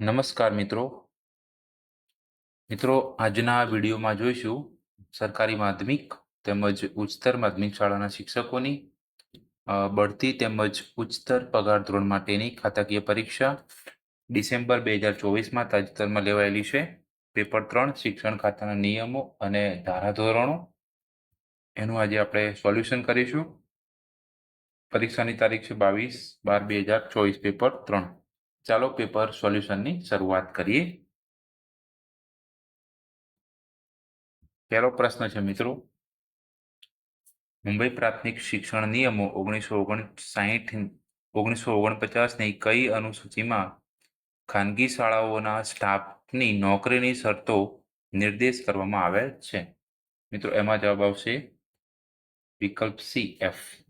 નમસ્કાર મિત્રો. મિત્રો, આજના વિડીયોમાં જોઈશું સરકારી માધ્યમિક તેમજ ઉચ્ચતર માધ્યમિક શાળાના શિક્ષકોની બઢતી તેમજ ઉચ્ચતર પગાર ધોરણ માટેની ખાતાકીય પરીક્ષા ડિસેમ્બર બે હજાર ચોવીસમાં તાજેતરમાં લેવાયેલી છે. પેપર ત્રણ, શિક્ષણ ખાતાના નિયમો અને ધારાધોરણો. એનું આજે આપણે સોલ્યુશન કરીશું. પરીક્ષાની તારીખ છે બાવીસ બાર બે હજાર ચોવીસ, પેપર ત્રણ. ચાલો પેપર સોલ્યુશનની શરૂઆત કરીએ. પહેલો પ્રશ્ન છે મિત્રો. મુંબઈ પ્રાથમિક શિક્ષણ નિયમો ઓગણીસો ઓગણસાઠ ઓગણીસો ઓગણપચાસની કઈ અનુસૂચિમાં ખાનગી શાળાઓના સ્ટાફની નોકરીની શરતો નિર્દેશ કરવામાં આવેલ છે? મિત્રો, એમાં જવાબ આવશે વિકલ્પ સી, એફ.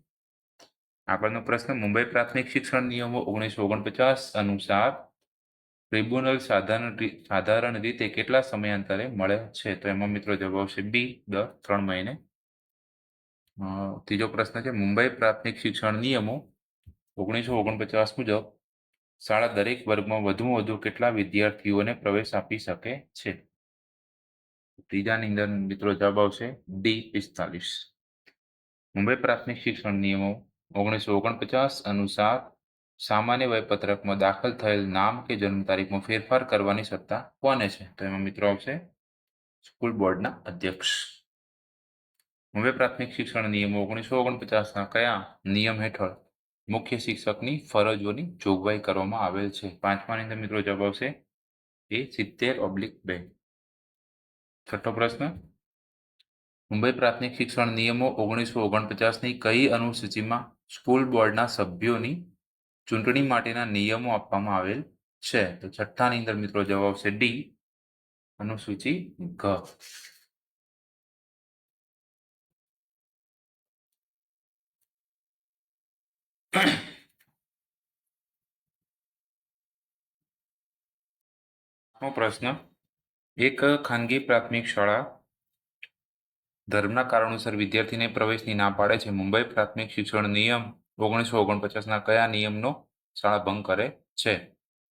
આગળનો પ્રશ્ન, મુંબઈ પ્રાથમિક શિક્ષણ નિયમો ઓગણીસો ઓગણપચાસ અનુસાર ટ્રિબ્યુનલ સાધારણ સાધારણ રીતે કેટલા સમયાંતરે મળે છે? તો એમાં મિત્રો જવાબ આવશે બી દર ત્રણ મહિને. ત્રીજો પ્રશ્ન છે, મુંબઈ પ્રાથમિક શિક્ષણ નિયમો ઓગણીસો ઓગણપચાસ મુજબ શાળા દરેક વર્ગમાં વધુમાં વધુ કેટલા વિદ્યાર્થીઓને પ્રવેશ આપી શકે છે? ત્રીજાની અંદર મિત્રો જવાબ આવશે ડી, પિસ્તાલીસ. મુંબઈ પ્રાથમિક શિક્ષણ નિયમો ઓગણીસો ઓગણપચાસ અનુસાર સામાન્ય વયપત્રકમાં દાખલ થયેલ નામ કે જન્મ તારીખમાં ફેરફાર કરવાની સત્તા કોને છે? તો એમાં મિત્રો આવશે સ્કૂલ બોર્ડના અધ્યક્ષ. મુંબઈ પ્રાથમિક શિક્ષણ નિયમો ઓગણીસો ઓગણપચાસના કયા નિયમ હેઠળ મુખ્ય શિક્ષકની ફરજોની જોગવાઈ કરવામાં આવેલ છે? પાંચમાની અંદર મિત્રો જવાબ આવશે એ સિત્તેર ઓબ્લિક બે. છઠ્ઠો પ્રશ્ન. મુંબઈ પ્રાથમિક શિક્ષણ નિયમો ઓગણીસો ઓગણપચાસની કઈ અનુસૂચિમાં સ્કૂલ બોર્ડના સભ્યોની ચૂંટણી માટેના નિયમો આપવામાં આવેલ છે. તો છઠ્ઠાની અંદર મિત્રો જવાબ આવશે ડી. અનુસૂચિ ઘ. પ્રશ્ન. એક ખાનગી પ્રાથમિક શાળા ધર્મના કારણોસર વિદ્યાર્થીને પ્રવેશની ના પાડે છે. મુંબઈ પ્રાથમિક શિક્ષણ નિયમ ઓગણીસો ઓગણપચાસના કયા નિયમનો શાળા ભંગ કરે છે?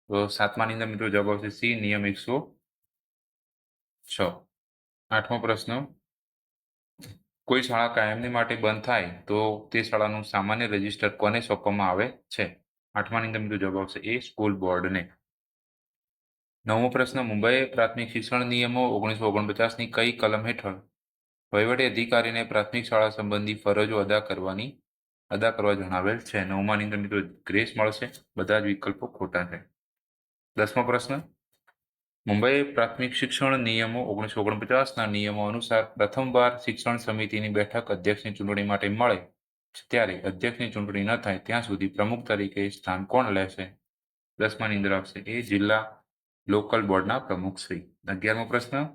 તો સાતમાની અંદર મિત્રો જવાબ આવશે સી, નિયમ એકસો છ. આઠમો પ્રશ્ન. કોઈ શાળા કાયમની માટે બંધ થાય તો તે શાળાનું સામાન્ય રજિસ્ટર કોને સોંપવામાં આવે છે? આઠમાની અંદર મિત્રો જવાબ આવશે એ, સ્કૂલ બોર્ડને. નવમો પ્રશ્ન. મુંબઈ પ્રાથમિક શિક્ષણ નિયમો ઓગણીસો ઓગણપચાસની કઈ કલમ હેઠળ વહીવટી અધિકારીને પ્રાથમિક શાળા સંબંધી ફરજો અદા કરવાની, અદા કરવા જણાવેલ છે. નવમાં અંદર મિત્રો ગ્રેસ મળશે. બધા જ વિકલ્પો ખોટા છે. દસમો પ્રશ્ન. મુંબઈ પ્રાથમિક શિક્ષણ નિયમો ઓગણીસો ઓગણપચાસના નિયમો અનુસાર પ્રથમવાર શિક્ષણ સમિતિની બેઠક અધ્યક્ષની ચૂંટણી માટે મળે ત્યારે અધ્યક્ષની ચૂંટણી ન થાય ત્યાં સુધી પ્રમુખ તરીકે સ્થાન કોણ લેશે? દસમાની અંદર આવશે એ જિલ્લા લોકલ બોર્ડના પ્રમુખ શ્રી અગિયારમો પ્રશ્ન.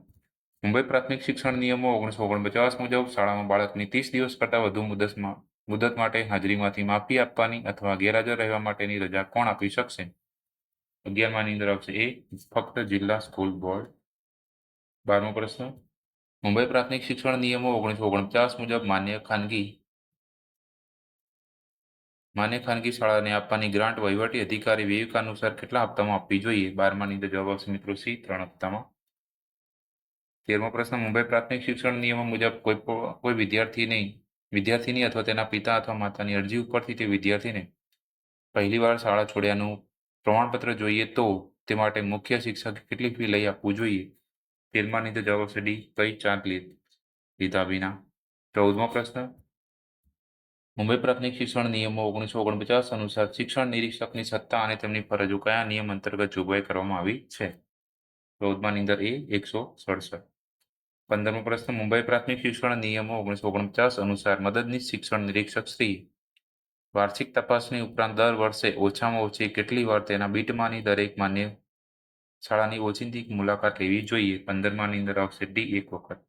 મુંબઈ પ્રાથમિક શિક્ષણ નિયમો ઓગણીસો ઓગણપચાસ મુજબ શાળામાં બાળકની ત્રીસ દિવસ કરતાં વધુ મુદતમાં મુદત માટે હાજરીમાંથી માફી આપવાની અથવા ગેરહાજર રહેવા માટેની રજા કોણ આપી શકશે? અગિયારમાની અંદર આવશે એ. ફક્ત જિલ્લા સ્કૂલ બોર્ડ. બારમો પ્રશ્ન. મુંબઈ પ્રાથમિક શિક્ષણ નિયમો ઓગણીસો ઓગણપચાસ મુજબ માન્ય ખાનગી માન્ય ખાનગી શાળાને આપવાની ગ્રાન્ટ વહીવટી અધિકારી વિવેક અનુસાર કેટલા હપ્તામાં આપવી જોઈએ? બારમાની અંદર જવાબ આવશે મિત્રો સી, ત્રણ હપ્તામાં. તેરમો પ્રશ્ન, મુંબઈ પ્રાથમિક શિક્ષણ નિયમો મુજબ કોઈ કોઈ વિદ્યાર્થીની વિદ્યાર્થીની અથવા તેના પિતા અથવા માતાની અરજી ઉપરથી તે વિદ્યાર્થીને પહેલીવાર શાળા છોડ્યાનું પ્રમાણપત્ર જોઈએ તો તે માટે મુખ્ય શિક્ષકે કેટલી ફી લઈ આપવું જોઈએ. તેરમાની અંદર જવાબ છે ડી, કઈ લી- લીધા વિના. ચૌદમો પ્રશ્ન, મુંબઈ પ્રાથમિક શિક્ષણ નિયમો ઓગણીસો ઓગણપચાસ અનુસાર શિક્ષણ નિરીક્ષકની સત્તા અને તેમની ફરજો કયા નિયમ અંતર્ગત જોગવાઈ કરવામાં આવી છે? ચૌદમાની અંદર એ, એકસો સડસઠ. પંદરમો પ્રશ્ન, મુંબઈ પ્રાથમિક શિક્ષણ નિયમો ઓગણીસો ઓગણપચાસ અનુસાર મદદનીશ શિક્ષણ નિરીક્ષક શ્રી. વાર્ષિક તપાસણી ઉપરાંત દર વર્ષે ઓછામાં ઓછી કેટલી વાર તેના બીટમાંની દરેક માન્ય શાળાની ઓચિંતી મુલાકાત લેવી જોઈએ. પંદરમાની અંદર આવશે ડી એક વખત.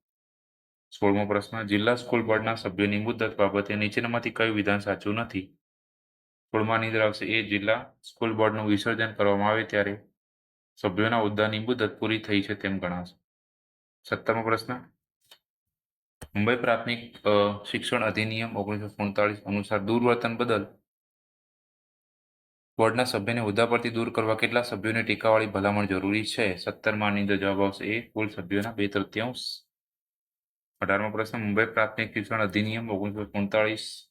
સોળમો પ્રશ્ન, જિલ્લા સ્કૂલ બોર્ડના સભ્યોની મુદત બાબતે નીચેનામાંથી કયું વિધાન સાચું નથી? સોળમાની અંદર આવશે એ, જિલ્લા સ્કૂલ બોર્ડનું વિસર્જન કરવામાં આવે ત્યારે સભ્યોના હોદ્દાની મુદત પૂરી થઈ છે તેમ ગણાશે. સત્તરમો પ્રશ્ન. મુંબઈ પ્રાથમિક શિક્ષણ અધિનિયમ ઓગણીસો સુડતાલીસ અનુસાર દુર્વર્તન બદલ બોર્ડના સભ્યને હોદ્દા પરથી દૂર કરવા કેટલા સભ્યોની ટીકાવાળી ભલામણ જરૂરી છે? સત્તરમાં ની જવાબ આવશે એ, કુલ સભ્યોના બે તૃતીયાંશ. અઢારમો પ્રશ્ન, મુંબઈ પ્રાથમિક શિક્ષણ અધિનિયમ ઓગણીસો સુડતાલીસની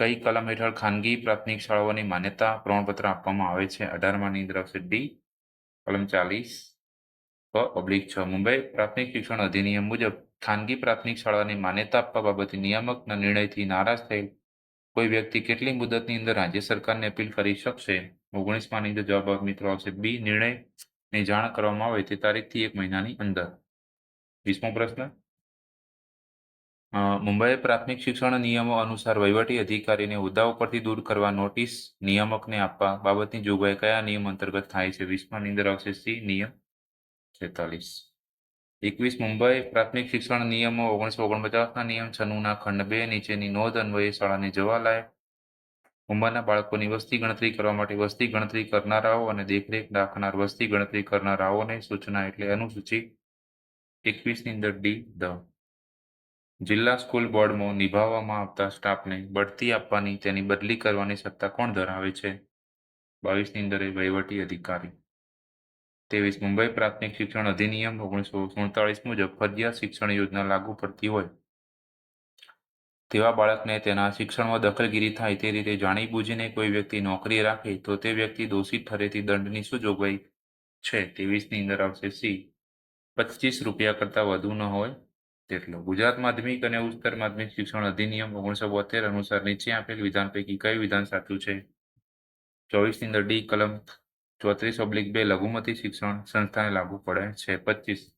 કઈ કલમ હેઠળ ખાનગી પ્રાથમિક શાળાઓની માન્યતા પ્રમાણપત્ર આપવામાં આવે છે? અઢારમાં ની અંદર આવશે ડી કલમ ચાલીસ ઓબ્લિક છ. મુંબઈ પ્રાથમિક શિક્ષણ અધિનિયમ મુજબ ખાનગી પ્રાથમિક શાળાની માન્યતા આપવા બાબતે નિયામકના નિર્ણયથી નારાજ થયેલ કોઈ વ્યક્તિ કેટલી મુદતની અંદર રાજ્ય સરકારને અપીલ કરી શકશે? ઓગણીસમાંની અંદર જવાબ મિત્રો, આવશે બી નિર્ણયની જાણ કરવામાં આવે તે તારીખથી એક મહિનાની અંદર. વીસમો પ્રશ્ન. મુંબઈ પ્રાથમિક શિક્ષણ નિયમો અનુસાર વહીવટી અધિકારીને હોદ્દાઓ પરથી દૂર કરવા નોટિસ નિયામકને આપવા બાબતની જોગવાઈ કયા નિયમ અંતર્ગત થાય છે? વીસમાં નિંદર આવશે સી, નિયમ છેતાલીસ. એકવીસ, મુંબઈ પ્રાથમિક શિક્ષણ નિયમો ઓગણીસો ઓગણપચાસના નિયમ છનુંના ખંડ બે, નીચેની નોંધ અન્વયે શાળાને જવા લાયક. ઉંમરના બાળકોની વસ્તી ગણતરી કરવા માટે વસ્તી ગણતરી કરનારાઓ અને દેખરેખ રાખનાર વસ્તી ગણતરી કરનારાઓને સૂચના એટલે અનુસૂચિ એકવીસની અંદર ડી દ જિલ્લા સ્કૂલ બોર્ડમાં નિભાવવામાં આવતા સ્ટાફને બઢતી આપવાની તેની બદલી કરવાની સત્તા કોણ ધરાવે છે? બાવીસની અંદર વહીવટી અધિકારી. ત્રેવીસ મુંબઈ પ્રાથમિક શિક્ષણ અધિનિયમ ઓગણીસો સુડતાળીસ મુજબ ફરજિયાત શિક્ષણ યોજના લાગુ પડતી હોય. તેવા બાળકને તેના શિક્ષણમાં દખલગીરી થાય તે રીતે જાણીબૂજીને કોઈ વ્યક્તિ નોકરી રાખે તો તે વ્યક્તિ દોષિત ઠરેથી દંડની શું જોગવાઈ છે? ત્રેવીસની અંદર આવશે સી. પચીસ રૂપિયા કરતાં વધુ ન હોય તેટલો. ગુજરાત માધ્યમિક અને ઉચ્ચતર માધ્યમિક શિક્ષણ અધિનિયમ ઓગણીસો બોતેર અનુસાર નીચે આપેલ વિધાન પૈકી કયું વિધાન સાચું છે? ચોવીસની અંદર ડી કલમ ચોત્રીસ ઓબ્લિક બે, લઘુમતી શિક્ષણ સંસ્થાને લાગુ પડે છે. પચીસ.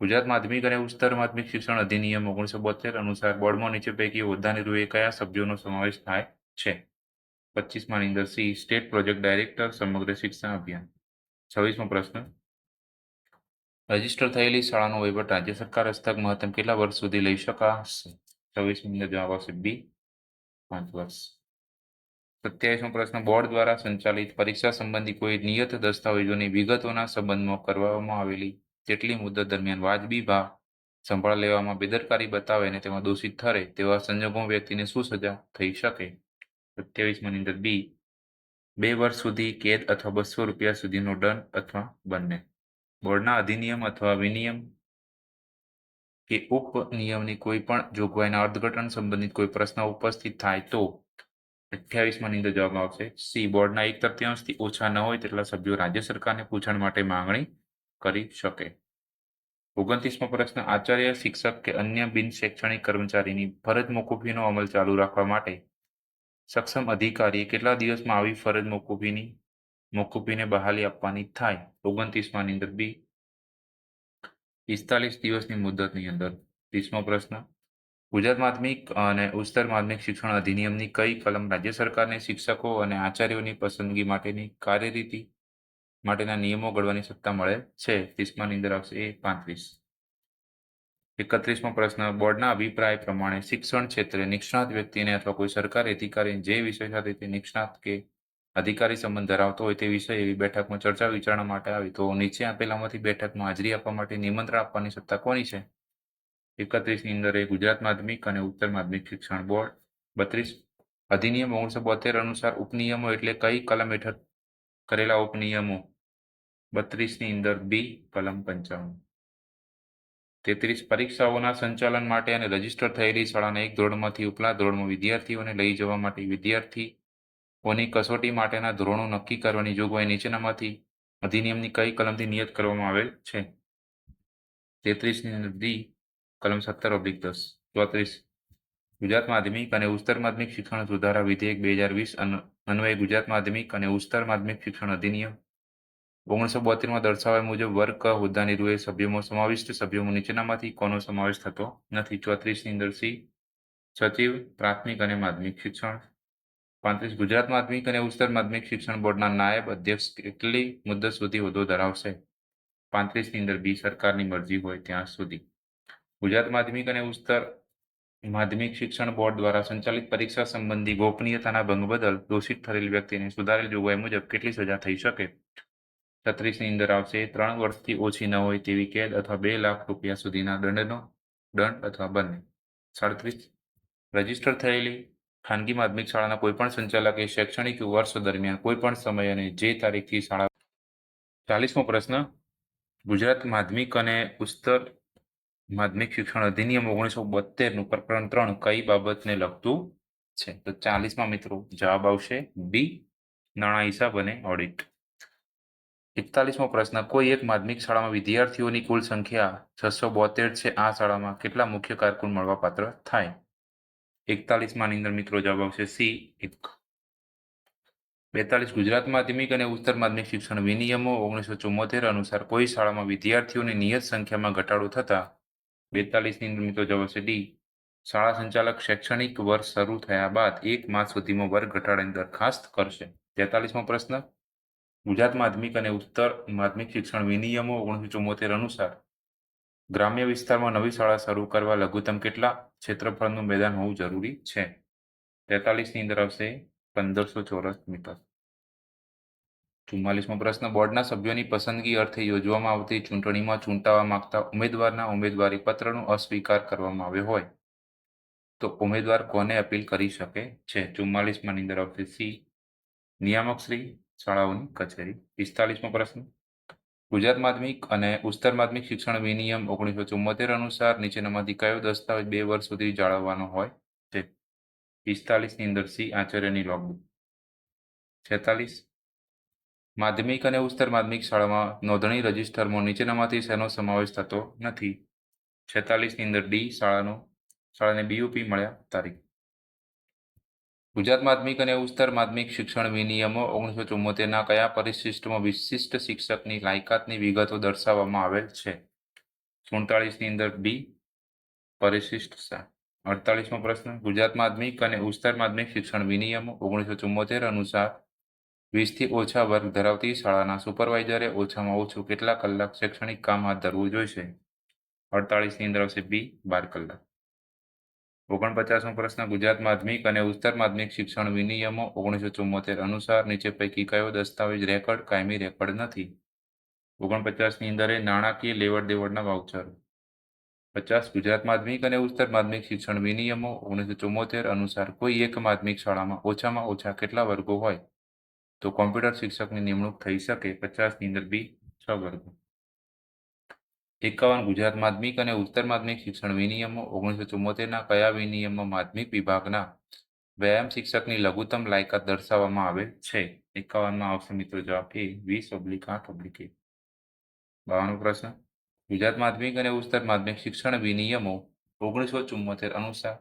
ગુજરાત માધ્યમિક અને ઉચ્ચતર માધ્યમિક શિક્ષણ અધિનિયમ ઓગણીસો બોતેર અનુસાર બોર્ડમાં નીચે પૈકી હોદ્દાની રૂએ કયા સભ્યોનો સમાવેશ થાય છે? પચીસમાં અંદર સી સ્ટેટ પ્રોજેક્ટ ડાયરેક્ટર સમગ્ર શિક્ષણ અભિયાન. છવ્વીસમો પ્રશ્ન. રજિસ્ટર થયેલી શાળાનો વહીવટ રાજ્ય સરકાર હસ્તક મહત્તમ કેટલા વર્ષ સુધી લઈ શકાશે? છવ્વીસ મિનિટ જવાબ આવશે બી, પાંચ વર્ષ. સત્યાવીસમો પ્રશ્ન, બોર્ડ દ્વારા સંચાલિત પરીક્ષા સંબંધી કોઈ નિયત દસ્તાવેજોની વિગતોના સંબંધમાં કરવામાં આવેલી તેટલી મુદત દરમિયાન વાજબી ભાવ સંભાળ લેવામાં બેદરકારી બતાવે અને તેમાં દોષિત ઠરે તેવા સંજોગોમાં વ્યક્તિને શું સજા થઈ શકે? સત્યાવીસમાં અંદર બી, બે વર્ષ સુધી કેદ અથવા બસો રૂપિયા સુધીનો દંડ અથવા બંને. બોર્ડના અધિનિયમ અથવા વિનિયમ કે ઉપનિયમની કોઈ પણ જોગવાઈના અર્થઘટન સંબંધિત કોઈ પ્રશ્ન ઉપસ્થિત થાય તો અઠ્યાવીસમાં અંદર જવાબ આવશે. સી. બોર્ડના એક તૃતીયાંશથી ઓછા ન હોય તેટલા સભ્યો રાજ્ય સરકારને પૂછણ માટે માંગણી કરી શકે. ઓગણત્રીસમો પ્રશ્ન, આચાર્ય, શિક્ષક કે અન્ય બિન શૈક્ષણિક કર્મચારીની ફરજ મોકૂફીનો અમલ ચાલુ રાખવા માટે સક્ષમ અધિકારીએ કેટલા દિવસમાં આવી ફરજ મોકૂફીની મોકૂફીને બહાલી આપવાની થાય. ઓગણત્રીસમાં અંદર બી. પિસ્તાલીસ દિવસની મુદતની અંદર. ત્રીસમો પ્રશ્ન. ગુજરાત માધ્યમિક અને ઉચ્ચતર માધ્યમિક શિક્ષણ અધિનિયમની કઈ કલમ રાજ્ય સરકારને શિક્ષકો અને આચાર્યોની પસંદગી માટેની કાર્યરીતિ માટેના નિયમો ઘડવાની સત્તા મળે છે? ત્રીસમાની અંદર આવશે એ પાંત્રીસ. એકત્રીસમો પ્રશ્ન. બોર્ડના અભિપ્રાય પ્રમાણે શિક્ષણ ક્ષેત્રે નિષ્ણાત વ્યક્તિને અથવા કોઈ સરકારી અધિકારી જે વિષય સાથે તે નિષ્ણાત કે અધિકારી સંબંધ ધરાવતો હોય તે વિષય એવી બેઠકમાં ચર્ચા વિચારણા માટે આવી. તો નીચે આપેલામાંથી બેઠકમાં હાજરી આપવા માટે નિમંત્રણ આપવાની સત્તા કોની છે? એકત્રીસની અંદર એ ગુજરાત માધ્યમિક અને ઉત્તર માધ્યમિક શિક્ષણ બોર્ડ. બત્રીસ, અધિનિયમ ઓગણીસો બોતેર અનુસાર ઉપનિયમો એટલે કઈ કલમ હેઠળ કરેલા ઉપનિયમો? બત્રીસની અંદર બી, કલમ પંચાવન તેત્રીસ, પરીક્ષાઓના સંચાલન માટે અને રજિસ્ટર થયેલી શાળાના એક ધોરણમાંથી ઉપલા ધોરણમાં વિદ્યાર્થીઓને લઈ જવા માટે વિદ્યાર્થીઓની કસોટી માટેના ધોરણો નક્કી કરવાની જોગવાઈ નીચેનામાંથી અધિનિયમની કઈ કલમથી નિયત કરવામાં આવેલ છે? તેત્રીસની ડી કલમ સત્તર, ઓબ્લિક દસ. ચોત્રીસ. ગુજરાત માધ્યમિક અને ઉચ્ચતર માધ્યમિક શિક્ષણ સુધારા વિધેયક બે હજાર વીસ અન્વયે ગુજરાત માધ્યમિક અને ઉચ્ચતર માધ્યમિક શિક્ષણ અધિનિયમ. ઓગણીસો બોતેરમાં દર્શાવ્યા મુજબ વર્ગ ક હોદ્દાની રૂએ સભ્યોમાં સમાવિષ્ટ સભ્યોમાં નીચેનામાંથી કોનો સમાવેશ થતો નથી? ચોત્રીસની અંદર સી, સચિવ, પ્રાથમિક અને માધ્યમિક શિક્ષણ. પાંત્રીસ ગુજરાત માધ્યમિક અને ઉચ્ચતર માધ્યમિક શિક્ષણ બોર્ડના નાયબ અધ્યક્ષ કેટલી મુદ્દત સુધી હોદ્દો ધરાવશે? પાંત્રીસની અંદર બી સરકારની મરજી હોય ત્યાં સુધી. ગુજરાત માધ્યમિક અને ઉચ્ચતર માધ્યમિક શિક્ષણ બોર્ડ દ્વારા સંચાલિત પરીક્ષા સંબંધી ગોપનીયતાના ભંગ બદલ દોષિત થયેલ વ્યક્તિને સુધારેલ જોગવાઈ મુજબ કેટલી સજા થઈ શકે? છત્રીસની અંદર આવશે, ત્રણ વર્ષથી ઓછી ન હોય તેવી કેદ અથવા બે લાખ રૂપિયા સુધીના દંડનો દંડ અથવા બંને. સાડત્રીસ. રજિસ્ટર થયેલી ખાનગી માધ્યમિક શાળાના કોઈપણ સંચાલકે શૈક્ષણિક વર્ષ દરમિયાન કોઈપણ સમય અને જે તારીખથી શાળા ચાલીસમો પ્રશ્ન, ગુજરાત માધ્યમિક અને ઉચ્ચતર માધ્યમિક શિક્ષણ અધિનિયમ ઓગણીસો બોતેરનું પ્રકરણ ત્રણ કઈ બાબતને લગતું છે? તો ચાલીસમાં મિત્રો જવાબ આવશે બી, નાણાં હિસાબ અને ઓડિટ. એકતાલીસમો પ્રશ્ન, કોઈ એક માધ્યમિક શાળામાં વિદ્યાર્થીઓની કુલ સંખ્યા છસો બોતેર છે. આ શાળામાં કેટલા મુખ્ય કારકુન મળવાપાત્ર થાય? એકતાલીસમાં ની અંદર મિત્રો જવાબ આવશે સી એક. બેતાલીસ, ગુજરાત માધ્યમિક અને ઉત્તર માધ્યમિક શિક્ષણ વિનિયમો ઓગણીસો ચુમ્મોતેર અનુસાર કોઈ શાળામાં વિદ્યાર્થીઓની નિયત સંખ્યામાં ઘટાડો થતા બેતાલીસની અંદર મિત્રો જવાબ આવશે ડી. શાળા સંચાલક શૈક્ષણિક વર્ષ શરૂ થયા બાદ એક માસ સુધીમાં વર્ગ ઘટાડાની દરખાસ્ત કરશે. તેતાલીસમો પ્રશ્ન. ગુજરાત માધ્યમિક અને ઉત્તર માધ્યમિક શિક્ષણ વિનિયમો ઓગણીસો ચુમ્મોતેર અનુસાર ગ્રામ્ય વિસ્તારમાં નવી શાળા શરૂ કરવા લઘુત્તમ કેટલા ક્ષેત્રફળનું મેદાન હોવું જરૂરી છે? તેતાલીસની અંદર આવશે પંદરસો ચોરસ મીટર. ચુમ્માલીસમો પ્રશ્ન. બોર્ડના સભ્યોની પસંદગી અર્થે યોજવામાં આવતી ચૂંટણીમાં ચૂંટાવા માંગતા ઉમેદવારના ઉમેદવારી પત્રનો અસ્વીકાર કરવામાં આવ્યો હોય. તો ઉમેદવાર કોને અપીલ કરી શકે છે? ચુમ્માલીસમાં અંદર આવશે સી. નિયામક શ્રી, શાળાઓની કચેરી. પિસ્તાલીસમો પ્રશ્ન. ગુજરાત માધ્યમિક અને ઉત્તર માધ્યમિક શિક્ષણ વિનિયમ ઓગણીસો ચુમ્મોતેર અનુસાર નીચેનામાંથી કયો દસ્તાવેજ બે વર્ષ સુધી જાળવવાનો હોય છે. પિસ્તાલીસની અંદર સી આચાર્યની લોગબુક છેતાલીસ. માધ્યમિક અને ઉચ્ચતર માધ્યમિક શાળામાં નોંધણી રજિસ્ટરમાં નીચેનામાંથી શેનો સમાવેશ થતો નથી. છેતાલીસની અંદર ડી શાળાનો, શાળાને બીયુપી મળ્યા તારીખ. ગુજરાત માધ્યમિક અને ઉચ્ચતર માધ્યમિક શિક્ષણ વિનિયમો ઓગણીસો ચુમ્મોતેરના કયા પરિશિષ્ટમાં વિશિષ્ટ શિક્ષકની લાયકાતની વિગતો દર્શાવવામાં આવેલ છે? સુડતાળીસની અંદર બી, પરિશિષ્ટ અડતાલીસમો પ્રશ્ન, ગુજરાત માધ્યમિક અને ઉચ્ચતર માધ્યમિક શિક્ષણ વિનિયમો ઓગણીસો ચુમ્મોતેર અનુસાર વીસથી ઓછા વર્ગ ધરાવતી શાળાના સુપરવાઇઝરે ઓછામાં ઓછું કેટલા કલાક શૈક્ષણિક કામ હાથ ધરવું જોઈશે? અડતાળીસની અંદર આવશે બી, બાર કલાક. ઓગણપચાસમો પ્રશ્ન, ગુજરાત માધ્યમિક અને ઉત્તર માધ્યમિક શિક્ષણ વિનિયમો ઓગણીસો ચુમ્મોતેર અનુસાર નીચે પૈકી કયો દસ્તાવેજ રેકોર્ડ કાયમી રેકોર્ડ નથી? ઓગણપચાસની અંદર એ નાણાકીય લેવડ દેવડના વાઉચર. પચાસ, ગુજરાત માધ્યમિક અને ઉચ્ચતર માધ્યમિક શિક્ષણ વિનિયમો ઓગણીસો ચુમ્મોતેર અનુસાર કોઈ એક માધ્યમિક શાળામાં ઓછામાં ઓછા કેટલા વર્ગો હોય? તો કોમ્પ્યુટર શિક્ષકની નિમણૂક થઈ શકે પચાસની અંદર બી છ વર્ગો. એકાવન ગુજરાત માધ્યમિક અને ઉત્તર માધ્યમિક શિક્ષણ વિનિયમો ઓગણીસો ચુમ્મોતેરના કયા વિનિયમમાં માધ્યમિક વિભાગના વ્યાયામ શિક્ષકની લઘુત્તમ લાયકાત દર્શાવવામાં આવે છે? એકાવનમાં આવશે મિત્રો જવાબ એ, વીસ ઓબ્લિક આઠ ઓબ્લિક એ બાવાનો પ્રશ્ન. ગુજરાત માધ્યમિક અને ઉચ્ચતર માધ્યમિક શિક્ષણ વિનિયમો ઓગણીસો ચુમ્મોતેર અનુસાર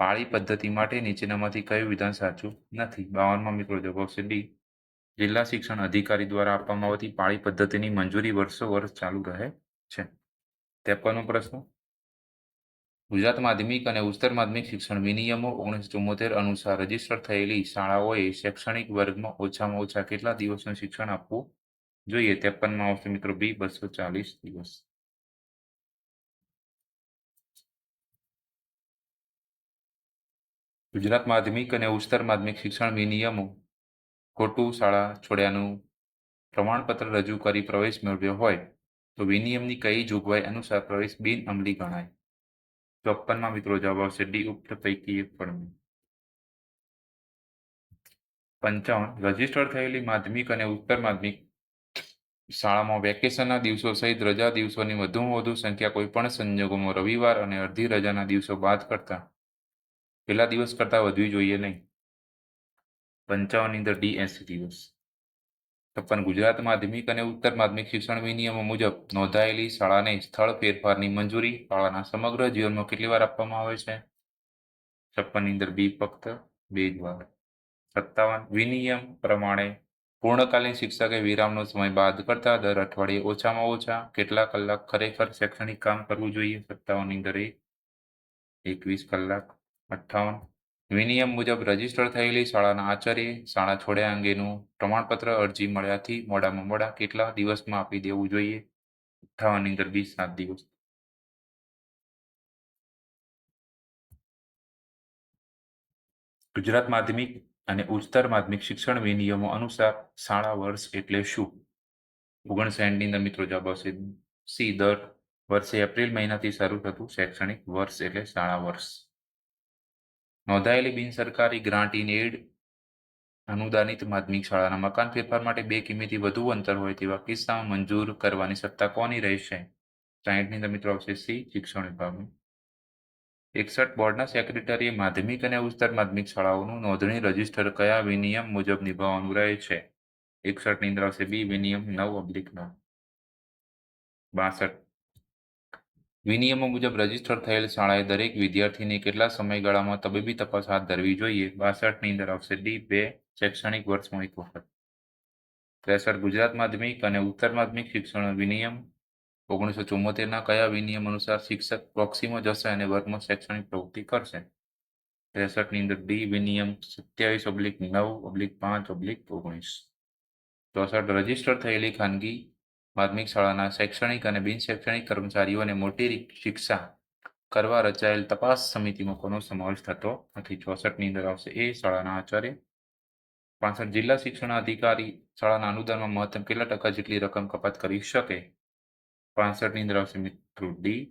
પાળી પદ્ધતિ માટે નીચેનામાંથી કયું વિધાન સાચું નથી? બાવનમાં મિત્રો જવાબ આવશે ડી. જિલ્લા શિક્ષણ અધિકારી દ્વારા આપવામાં આવતી પાળી પદ્ધતિની મંજૂરી વર્ષો વર્ષ ચાલુ રહે છે. ત્રેપનમો પ્રશ્ન? ગુજરાત માધ્યમિક અને ઉચ્ચતર માધ્યમિક શિક્ષણ વિનિયમો ઓગણીસો ચુમ્મોતેર અનુસાર રજિસ્ટર થયેલી શાળાઓએ શૈક્ષણિક વર્ગમાં ઓછામાં ઓછા કેટલા દિવસનું શિક્ષણ આપવું જોઈએ? ત્રેપનમાં આવશે મિત્રો બી, બસો ચાલીસ દિવસ. ગુજરાત માધ્યમિક અને ઉચ્ચતર માધ્યમિક શિક્ષણ વિનિયમો ખોટું શાળા છોડ્યાનું પ્રમાણપત્ર રજૂ કરી પ્રવેશ મેળવ્યો હોય. તો વિનિયમની કઈ જોગવાઈ અનુસાર પ્રવેશ બિન અમલી ગણાય? ચોપ્પનમાં મિત્રો જવાબ આવશે ડી ઉક્ત પૈકી એક પણ. પંચાવન. રજિસ્ટર થયેલી માધ્યમિક અને ઉત્તર માધ્યમિક શાળામાં વેકેશનના દિવસો સહિત રજા દિવસોની વધુમાં વધુ સંખ્યા કોઈપણ સંજોગોમાં રવિવાર અને અડધી રજાના દિવસો બાદ કરતા પહેલા દિવસ કરતા વધવી જોઈએ નહીં. પંચાવનની અંદર ડી એસી દિવસ. છપ્પન ગુજરાત માધ્યમિક અને ઉત્તર માધ્યમિક શિક્ષણ વિનિયમો મુજબ નોંધાયેલી શાળાને સ્થળ ફેરફારની મંજૂરી શાળાના સમગ્ર જીવનમાં કેટલી વાર આપવામાં આવે છે? છપ્પનની અંદર બી ફક્ત બે જ વાર. સત્તાવન. વિનિયમ પ્રમાણે પૂર્ણકાલીન શિક્ષકે વિરામનો સમય બાદ કરતા દર અઠવાડિયે ઓછામાં ઓછા કેટલા કલાક ખરેખર શૈક્ષણિક કામ કરવું જોઈએ? સત્તાવનની અંદર એક, એકવીસ કલાક. અઠ્ઠાવન. વિનિયમ મુજબ રજિસ્ટર થયેલી શાળાના આચાર્ય, શાળા છોડ્યા અંગેનું પ્રમાણપત્ર અરજી મળ્યાથી મોડામાં મોડા કેટલા દિવસમાં આપી દેવું જોઈએ? અઠાવનની અંદર વીસ સાત દિવસ. ગુજરાત માધ્યમિક અને ઉચ્ચતર માધ્યમિક શિક્ષણ વિનિયમો અનુસાર શાળા વર્ષ એટલે શું? ઓગણસાઠની અંદર મિત્રો જવાબ આવશે સી, દર વર્ષે એપ્રિલ મહિનાથી શરૂ થતું શૈક્ષણિક વર્ષ એટલે શાળા વર્ષ. નોંધાયેલી બિનસરકારી ગ્રાન્ટ ઇન એડ અનુદાનિત માધ્યમિક શાળાના મકાન ફેરફાર માટે બે કિમીથી વધુ અંતર હોય તેવા કિસ્સામાં મંજૂર કરવાની સત્તા કોની રહેશે? સાહીઠની અંદર મિત્રો આવશે સી, શિક્ષણ વિભાગનું. એકસઠ બોર્ડના સેક્રેટરીએ માધ્યમિક અને ઉચ્ચતર માધ્યમિક શાળાઓનું નોંધણી રજિસ્ટર કયા વિનિયમ મુજબ નિભાવવાનું રહે છે એકસઠની અંદર આવશે બી, વિનિયમ નવ અબ્લિક નવ. બાસઠ વિનિયમો મુજબ રજિસ્ટર થયેલ શાળાએ દરેક વિદ્યાર્થીને કેટલા સમયગાળામાં તબીબી તપાસ હાથ ધરવી જોઈએ? બાસઠની અંદર આવશે ડી બે, શૈક્ષણિક વર્ષમાં એક વખત. ત્રેસઠ ગુજરાત માધ્યમિક અને ઉત્તર માધ્યમિક શિક્ષણ વિનિયમ ઓગણીસો ચુમ્મોતેરના કયા વિનિયમ અનુસાર શિક્ષક પ્રોક્સીમાં જશે અને વર્ગમાં શૈક્ષણિક પ્રવૃત્તિ કરશે? ત્રેસઠની અંદર ડી વિનિયમ સત્યાવીસ ઓબ્લિક નવ, ઓબ્લિક પાંચ, ઓબ્લિક ઓગણીસ. ચોસઠ, રજિસ્ટર થયેલી ખાનગી માધ્યમિક શાળાના શૈક્ષણિક અને બિન શૈક્ષણિક કર્મચારીઓને મોટી શિક્ષા કરવા રચાયેલ તપાસ સમિતિમાં કોનો સમાવેશ થતો નથી? ચોસઠની અંદર આવશે. એ શાળાના આચાર્ય. પાસઠ જિલ્લા શિક્ષણ અધિકારી શાળાના અનુદાનમાં મહત્તમ કેટલા ટકા જેટલી રકમ કપાત કરી શકે? પાસઠની અંદર આવશે મિત્રો ડી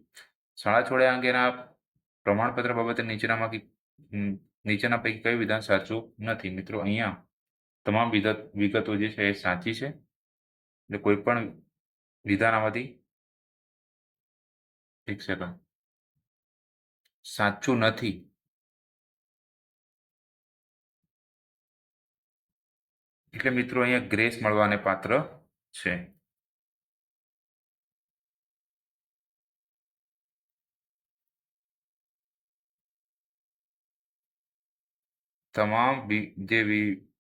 શાળા છોડ્યા અંગેના પ્રમાણપત્ર બાબતે નીચેનામાંથી નીચેના પૈકી કયું વિધાન સાચું નથી? મિત્રો, અહીંયા તમામ વિગતો જે છે એ સાચી છે. એટલે કોઈ પણ વિધાન આમાંથી એક સેકન્ડ સાચું નથી. એટલે મિત્રો, અહીંયા ગ્રેસ મળવાને પાત્ર છે. તમામ જે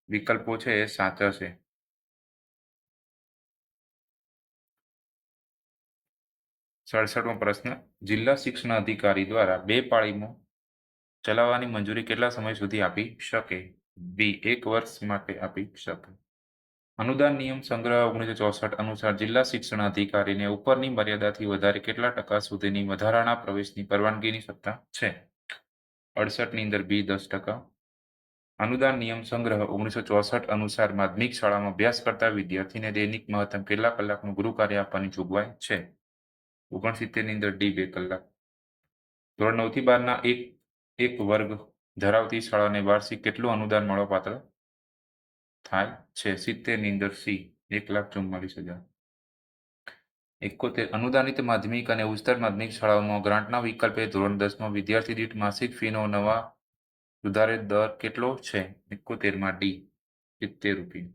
વિકલ્પો છે એ સાચા છે. સડસઠમો પ્રશ્ન. જિલ્લા શિક્ષણ અધિકારી દ્વારા બે પાળીમાં ચલાવવાની મંજૂરી કેટલા સમય સુધી આપી શકે? બી, એક વર્ષ માટે આપી શકે. અનુદાન નિયમ સંગ્રહ ઓગણીસો ચોસઠ અનુસાર જિલ્લા શિક્ષણ અધિકારીને ઉપરની મર્યાદાથી વધારે કેટલા ટકા સુધીની વધારાના પ્રવેશની પરવાનગીની સત્તા છે? અડસઠની અંદર બી, દસ ટકા. અનુદાન નિયમ સંગ્રહ ઓગણીસો ચોસઠ અનુસાર માધ્યમિક શાળામાં અભ્યાસ કરતા વિદ્યાર્થીને દૈનિક મહત્તમ કેટલા કલાકનું ગૃહ કાર્ય આપવાની જોગવાઈ છે? ઓગણસિત્તેરની અંદર ડી બે કલાક. ધોરણ નવથી બારના એક એક વર્ગ ધરાવતી શાળાને વાર્ષિક કેટલું અનુદાન મળવાપાત્ર થાય છે? સિત્તેરની અંદર સી, એક લાખ ચુમ્માલીસ હજાર. એકોતેર, અનુદાનિત માધ્યમિક અને ઉચ્ચતર માધ્યમિક શાળાઓમાં ગ્રાન્ટના વિકલ્પે ધોરણ દસમાં વિદ્યાર્થી દીઠ માસિક ફીનો નવા સુધારે દર કેટલો છે? એકોતેરમાં ડી, સિત્તેર રૂપિયા.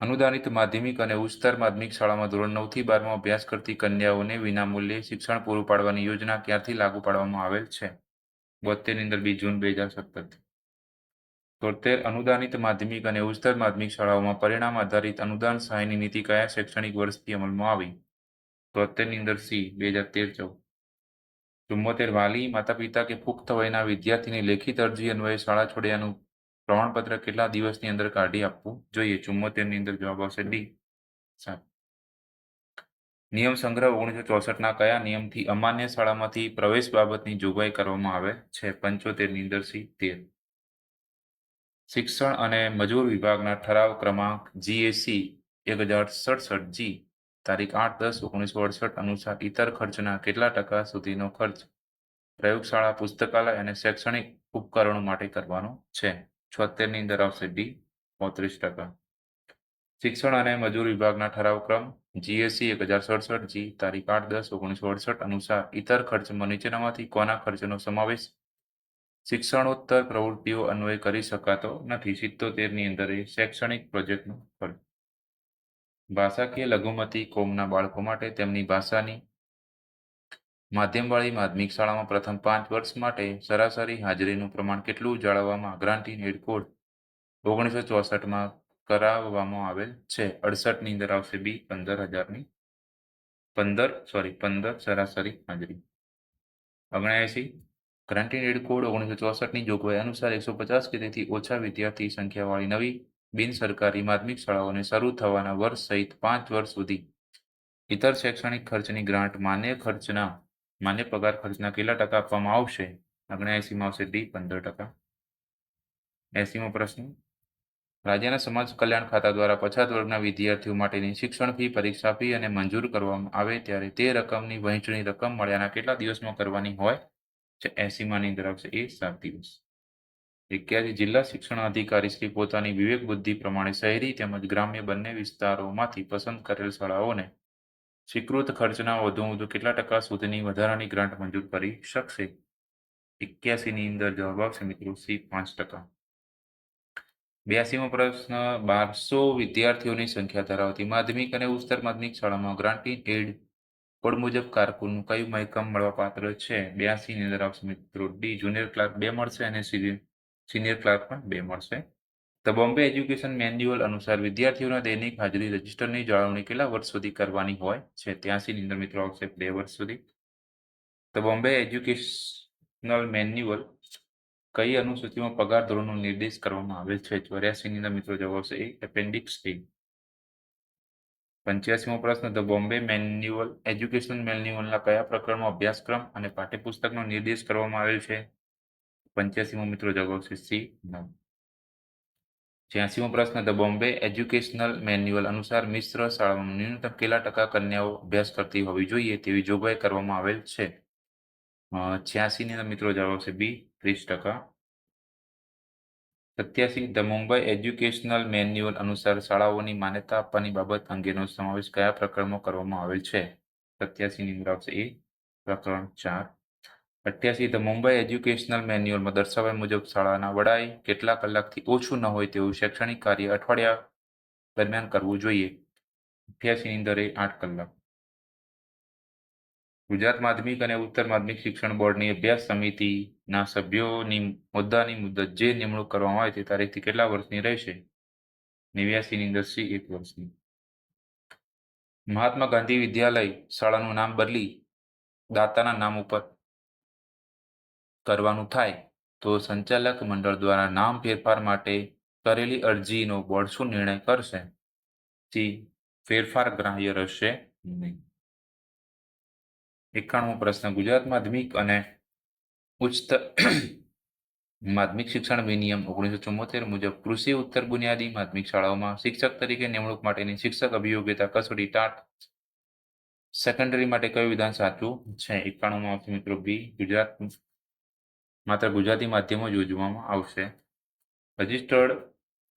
અનુદાનિત માધ્યમિક અને ઉચ્ચતર માધ્યમિક શાળામાં ધોરણ નવથી બારમાં અભ્યાસ કરતી કન્યાઓને વિનામૂલ્યે શિક્ષણ પૂરું પાડવાની યોજના ક્યારથી લાગુ પાડવામાં આવેલ છે? બોતેરની અંદર બી જૂન બે હજાર સત્તર તોતેર, અનુદાનિત માધ્યમિક અને ઉચ્ચતર માધ્યમિક શાળાઓમાં પરિણામ આધારિત અનુદાન સહાયની નીતિ કયા શૈક્ષણિક વર્ષથી અમલમાં આવી? તોતેરની અંદર સી, બે હજાર તેર, ચૌદ. ચુમ્મોતેર વાલી માતા પિતા કે પુખ્ત વયના વિદ્યાર્થીની લેખિત અરજી અન્વયે શાળા છોડ્યાનું પ્રમાણપત્ર કેટલા દિવસની અંદર કાઢી આપવું જોઈએ? ચુમ્મોતેરની અંદર જવાબ આવશે ડી. સાત નિયમ સંગ્રહ ઓગણીસો ચોસઠના કયા નિયમથી અમાન્ય શાળામાંથી પ્રવેશ બાબતની જોગવાઈ કરવામાં આવે છે? પંચોતેરની અંદર સી, તેર. શિક્ષણ અને મજૂર વિભાગના ઠરાવ ક્રમાંક જીએસી એક હજાર સડસઠ જી. તારીખ આઠ દસ ઓગણીસો અડસઠ અનુસાર ઇતર ખર્ચના કેટલા ટકા સુધીનો ખર્ચ પ્રયોગશાળા, પુસ્તકાલય અને શૈક્ષણિક ઉપકરણો માટે કરવાનો છે? છોતેરની અંદર આવશે ડી પોત્રીસ ટકા. શિક્ષણ અને મજૂર વિભાગના ઠરાવ ક્રમ જીએસસી એક હજાર સડસઠ જી તારીખ આઠ દસ ઓગણીસો અડસઠ, અનુસાર ઇતર ખર્ચમાં નીચેનામાંથી કોના ખર્ચનો સમાવેશ? શિક્ષણોત્તર પ્રવૃત્તિઓ અન્વય કરી શકાતો નથી. સિત્તોતેરની અંદર શૈક્ષણિક પ્રોજેક્ટનો ખર્ચ ભાષાકીય લઘુમતી કોમના બાળકો માટે તેમની ભાષાની માધ્યમવાળી માધ્યમિક શાળામાં પ્રથમ પાંચ વર્ષ માટે સરાસરી હાજરીનું પ્રમાણ કેટલું જાળવવામાં ગ્રાન્ટીન હેડ કોડ ઓગણીસો ચોસઠમાં કરાવવામાં આવેલ છે? અડસઠની અંદર આવશે, બી પંદર હજારની પંદર, સોરી, પંદર સરાસરી હાજરી. ઓગણસી ગ્રાન્ટીન એડ કોડ ઓગણીસો ચોસઠની જોગવાઈ અનુસાર એકસો પચાસ કે તેથી ઓછા વિદ્યાર્થી સંખ્યાવાળી નવી બિન સરકારી માધ્યમિક શાળાઓને શરૂ થવાના વર્ષ સહિત પાંચ વર્ષ સુધી. ઇતર શૈક્ષણિક ખર્ચની ગ્રાન્ટ માન્ય ખર્ચના માન્ય પગાર ખર્ચના કેટલા ટકા આપવામાં આવશે? ઓગણએસીમાં આવશે ડી, પંદર ટકા. એસીમો પ્રશ્ન. રાજ્યના સમાજ કલ્યાણ ખાતા દ્વારા પછાત વર્ગના વિદ્યાર્થીઓ માટેની શિક્ષણ ફી, પરીક્ષા ફી અને મંજૂર કરવામાં આવે ત્યારે તે રકમની વહેંચણી રકમ મળ્યાના કેટલા દિવસમાં કરવાની હોય? છે એસીમાંની અંદર આવશે એ સાત દિવસ. એક્યાસી જિલ્લા શિક્ષણ અધિકારી શ્રી પોતાની વિવેક બુદ્ધિ પ્રમાણે શહેરી તેમજ ગ્રામ્ય બંને વિસ્તારોમાંથી પસંદ કરેલ શાળાઓને સ્વીકૃત ખર્ચના વધુ વધુ કેટલા ટકા સુધીની વધારાની ગ્રાન્ટ મંજૂર કરી શકશે? એક્યાસીની અંદર જવાબ આવશે મિત્રો સી પાંચ ટકા. બ્યાસીમો પ્રશ્ન, બારસો વિદ્યાર્થીઓની સંખ્યા ધરાવતી માધ્યમિક અને ઉચ્ચતર માધ્યમિક શાળામાં ગ્રાન્ટિંગ એડ કોડ મુજબ કારકુનનું કયું મહેકમ મળવા પાત્ર છે બ્યાસીની અંદર આવશે મિત્રો ડી. જુનિયર ક્લાર્ક બે મળશે અને સિનિયર ક્લાર્ક પણ બે મળશે. ધ બોમ્બે એજ્યુકેશન મેન્યુઅલ અનુસાર વિદ્યાર્થીઓના દૈનિક હાજરી રજિસ્ટરની જાળવણી કેટલા વર્ષ સુધી કરવાની હોય છે? ત્યાંસીની અંદર મિત્રો આવશે બે વર્ષ સુધી. ધ બોમ્બે એજ્યુકેશનલ મેન્યુઅલ કઈ અનુસૂચિમાં પગાર ધોરણનો નિર્દેશ કરવામાં આવેલ છે? ચોર્યાસી ની અંદર મિત્રો જવાબ આવશે એ એપેન્ડિક્સ એ પંચ્યાસીમો પ્રશ્ન. ધ બોમ્બે મેન્યુઅલ એજ્યુકેશનલ મેન્યુઅલના કયા પ્રકરણમાં અભ્યાસક્રમ અને પાઠ્યપુસ્તકનો નિર્દેશ કરવામાં આવેલ છે? પંચ્યાસીમો મિત્રો જવાબ આવશે સી નવ છ્યાસીમો પ્રશ્ન, ધ બોમ્બે એજ્યુકેશનલ મેન્યુઅલ અનુસાર મિશ્ર શાળામાં ન્યૂનતમ કેટલા ટકા કન્યાઓ અભ્યાસ કરતી હોવી જોઈએ તેવી જોગવાઈ કરવામાં આવેલ છે? છ્યાસી ની અંદર મિત્રો જવાબ આવશે બી, ત્રીસ ટકા. સત્યાસી, ધ મુંબઈ એજ્યુકેશનલ મેન્યુઅલ અનુસાર શાળાઓની માન્યતા આપવાની બાબત અંગેનો સમાવેશ કયા પ્રકરણમાં કરવામાં આવેલ છે? સત્યાસી ની અંદર આવશે એ પ્રકરણ ચાર. અઠ્યાસી, ધ મુંબઈ એજ્યુકેશનલ મેન્યુઅલમાં દર્શાવ્યા મુજબ શાળાના વડાએ કેટલા કલાકથી ઓછું ન હોય તેવું શૈક્ષણિક કાર્ય અઠવાડિયા દરમિયાન કરવું જોઈએ. અઠ્યાસી ની અંદર આઠ કલાક. ગુજરાત માધ્યમિક અને ઉત્તર માધ્યમિક શિક્ષણ બોર્ડની અભ્યાસ સમિતિના સભ્યોની મુદ્દાની મુદત જે નિમણૂક કરવામાં આવે તે તારીખથી કેટલા વર્ષની રહેશે? નેવ્યાસી ની અંદર એક વર્ષની. મહાત્મા ગાંધી વિદ્યાલય શાળાનું નામ બદલી દાતાના નામ ઉપર કરવાનું થાય, તો સંચાલક મંડળ દ્વારા નામ ફેરફાર માટે કરેલી અરજીનો બોર્ડ શું નિર્ણય કરશે. સી. ફેરફાર ગ્રાહ્ય રહેશે નહીં. એકાણમો પ્રશ્ન. ગુજરાત માધ્યમિક અને ઉચ્ચ માધ્યમિક શિક્ષણ વિનિયમ ઓગણીસો ચુમ્મોતેર મુજબ કૃષિ ઉત્તર બુનિયાદી માધ્યમિક શાળાઓમાં શિક્ષક તરીકે નિમણૂક માટેની શિક્ષક અભિયોગ્યતા કસોટી ટાટ સેકન્ડરી માટે કયું વિધાન સાચું છે? એકાણુંમાં મિત્રો બી. ગુજરાત માત્ર ગુજરાતી માધ્યમો જ યોજવામાં આવશે. રજિસ્ટર્ડ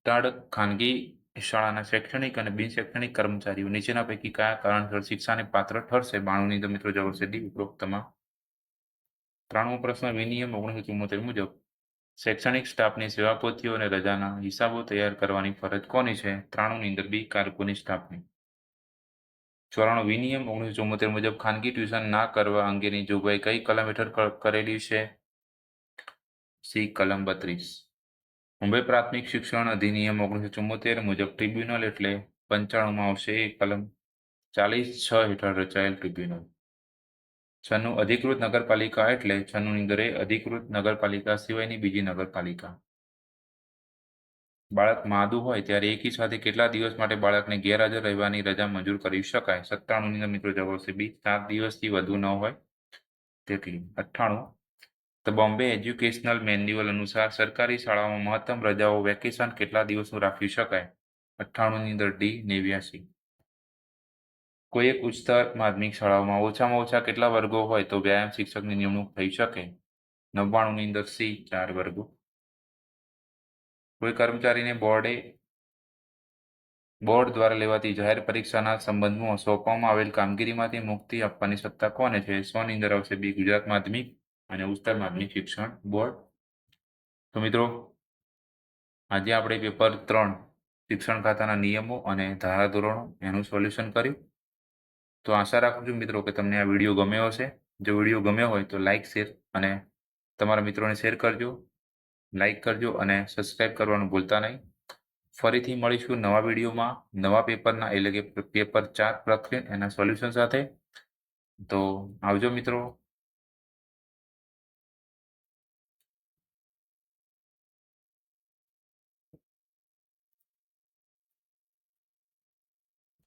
ટાડ ખાનગી શાળાના શૈક્ષણિક અને બિન શૈક્ષણિક કર્મચારીઓ નીચેના પૈકી કયા કારણસર શિક્ષાને પાત્ર ઠરશે? બાણુંની તો મિત્રો જવાબ છે ડી, ઉપરોક્તમાં. ત્રાણું પ્રશ્ન વિનિયમ ઓગણીસો ચુમ્મોતેર મુજબ શૈક્ષણિક સ્ટાફની સેવાપોથીઓ અને રજાના હિસાબો તૈયાર કરવાની ફરજ કોની છે? ત્રાણુંની અંદર બી, કારકોની સ્ટાફની. ચોરાણું વિનિયમ ઓગણીસો ચુમ્મોતેર મુજબ ખાનગી ટ્યુશન ના કરવા અંગેની જોગવાઈ કઈ કલમ હેઠળ કરેલી છે? સી કલમ બત્રીસ. મુંબઈ પ્રાથમિક શિક્ષણ અધિનિયમ ઓગણીસો ચુમ્મોતેર મુજબ ટ્રિબ્યુનલ એટલે પંચાણુંમાં આવશે કલમ ચાલીસ છ હેઠળ રચાયેલ ટ્રિબ્યુનલ છન્નું અધિકૃત નગરપાલિકા એટલે છન્નું ની દરે અધિકૃત નગરપાલિકા સિવાયની બીજી નગરપાલિકા. બાળક માદું હોય ત્યારે એકી સાથે કેટલા દિવસ માટે બાળકને ગેરહાજર રહેવાની રજા મંજૂર કરી શકાય? સત્તાણુંની મિત્રો જવાબ આવશે બી, સાત દિવસથી વધુ ન હોય. તેટલી. અઠ્ઠાણું ધ બોમ્બે એજ્યુકેશનલ મેન્યુઅલ અનુસાર સરકારી શાળાઓમાં મહત્તમ રજાઓ વેકેશન કેટલા દિવસનું રાખી શકાય? અઠ્ઠાણુંની અંદર ડી નેવ્યાસી કોઈ એક ઉચ્ચતર માધ્યમિક શાળાઓમાં ઓછામાં ઓછા કેટલા વર્ગો હોય તો વ્યાયામ શિક્ષકની નિમણૂક થઈ શકે? નવ્વાણુંની અંદર સી ચાર વર્ગો. કોઈ કર્મચારીને બોર્ડે, બોર્ડ દ્વારા લેવાતી જાહેર પરીક્ષાના સંબંધમાં સોંપવામાં આવેલ કામગીરીમાંથી મુક્તિ આપવાની સત્તા કોને છે? સોની અંદર આવશે બી ગુજરાત માધ્યમિક. અને ઉચ્ચતર માધ્યમિક શિક્ષણ બોર્ડ. તો મિત્રો આજે આપણે પેપર ત્રણ શિક્ષણ ખાતાના નિયમો અને ધારાધોરણો એનું સોલ્યુશન કર્યું. તો આશા રાખું છું મિત્રો કે તમને આ વીડિયો ગમ્યો હશે. જો વીડિયો ગમ્યો હોય તો લાઇક શેર અને તમારા મિત્રોને શેર કરજો. લાઇક કરજો અને સબસ્ક્રાઈબ કરવાનું ભૂલતા નહીં. ફરીથી મળીશું નવા વિડીયોમાં નવા પેપરના એટલે કે પેપર ચાર પ્રક્રિયા એના સોલ્યુશન સાથે. તો આવજો મિત્રો.